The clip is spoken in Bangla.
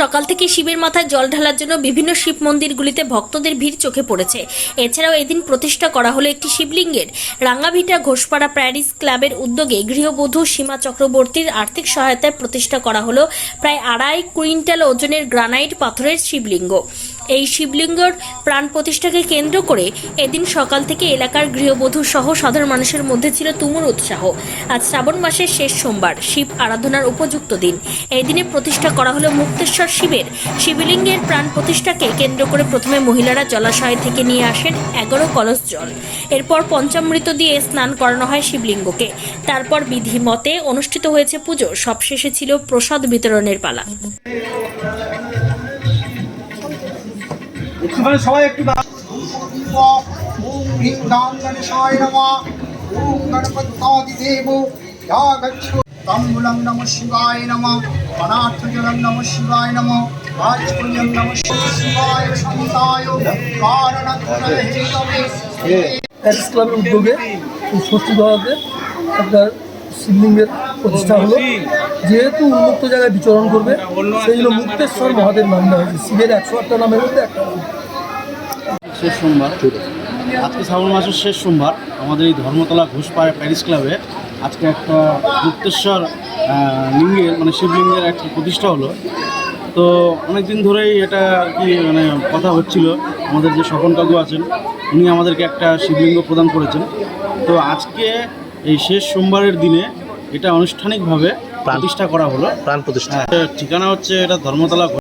সকাল থেকে শিবের মাথায় জল ঢালার জন্য বিভিন্ন শিব মন্দিরগুলিতে ভক্তদের ভিড় চোখে পড়েছে। এছাড়াও এদিন প্রতিষ্ঠা করা হলো একটি শিবলিঙ্গের। রাঙ্গাভিটা ঘোষপাড়া প্যারিস ক্লাবের উদ্যোগে গৃহবধূ সীমা চক্রবর্তীর আর্থিক সহায়তায় প্রতিষ্ঠা করা হলো প্রায় আড়াই কুইন্টাল ওজনের গ্রানাইট পাথরের শিবলিঙ্গ। এই শিবলিঙ্গর প্রাণ প্রতিষ্ঠাকে কেন্দ্র করে এদিন সকাল থেকে এলাকার গৃহবধূ সহ সাধারণ মানুষের মধ্যে ছিল তুমুল উৎসাহ। আজ শ্রাবণ মাসের শেষ সোমবার, শিব আরাধনার উপযুক্ত দিন। এই দিনে প্রতিষ্ঠা করা হলো মুক্তেশ্বর শিবের। শিবলিঙ্গের প্রাণ প্রতিষ্ঠাকে কেন্দ্র করে প্রথমে মহিলারা জলাশয় থেকে নিয়ে আসেন এগারো কলস জল। এরপর পঞ্চামৃত দিয়ে স্নান করানো হয় শিবলিঙ্গকে। তারপর বিধি মতে অনুষ্ঠিত হয়েছে পুজো। সবশেষে ছিল প্রসাদ বিতরণের পালা। গচ্ছ তাম্বুলং নমঃ শিবায় শিবায় শিবায় প্যারিস ক্লাবের উদ্যোগে ষষ্ঠী দলাতে একটা শিবলিঙ্গের প্রতিষ্ঠা হলো যেহেতু উন্মুক্ত জায়গায় বিচরণ করবে, সেই জন্য মুক্তেশ্বর মহাদেব নাম দেওয়া হয়েছে শিবের একশো আটটা নামের মধ্যে একটা। শেষ সোমবার। আজকে শ্রাবণ মাসের শেষ সোমবার। আমাদের এই ধর্মতলা ঘোষপাড়া প্যারিস ক্লাবে আজকে একটা গুপ্তেশ্বর লিঙ্গের মানে শিবলিঙ্গের একটা প্রতিষ্ঠা হলো। তো অনেক দিন ধরেই এটা আর কি মানে কথা হচ্ছিল। আমাদের যে স্বপন কাকু আছেন উনি আমাদেরকে একটা শিবলিঙ্গ প্রদান করেছেন। তো আজকে এই শেষ সোমবারের দিনে এটা আনুষ্ঠানিকভাবে প্রতিষ্ঠা করা হলো। প্রাণ প্রতিষ্ঠা। হ্যাঁ, ঠিকানা হচ্ছে এটা ধর্মতলা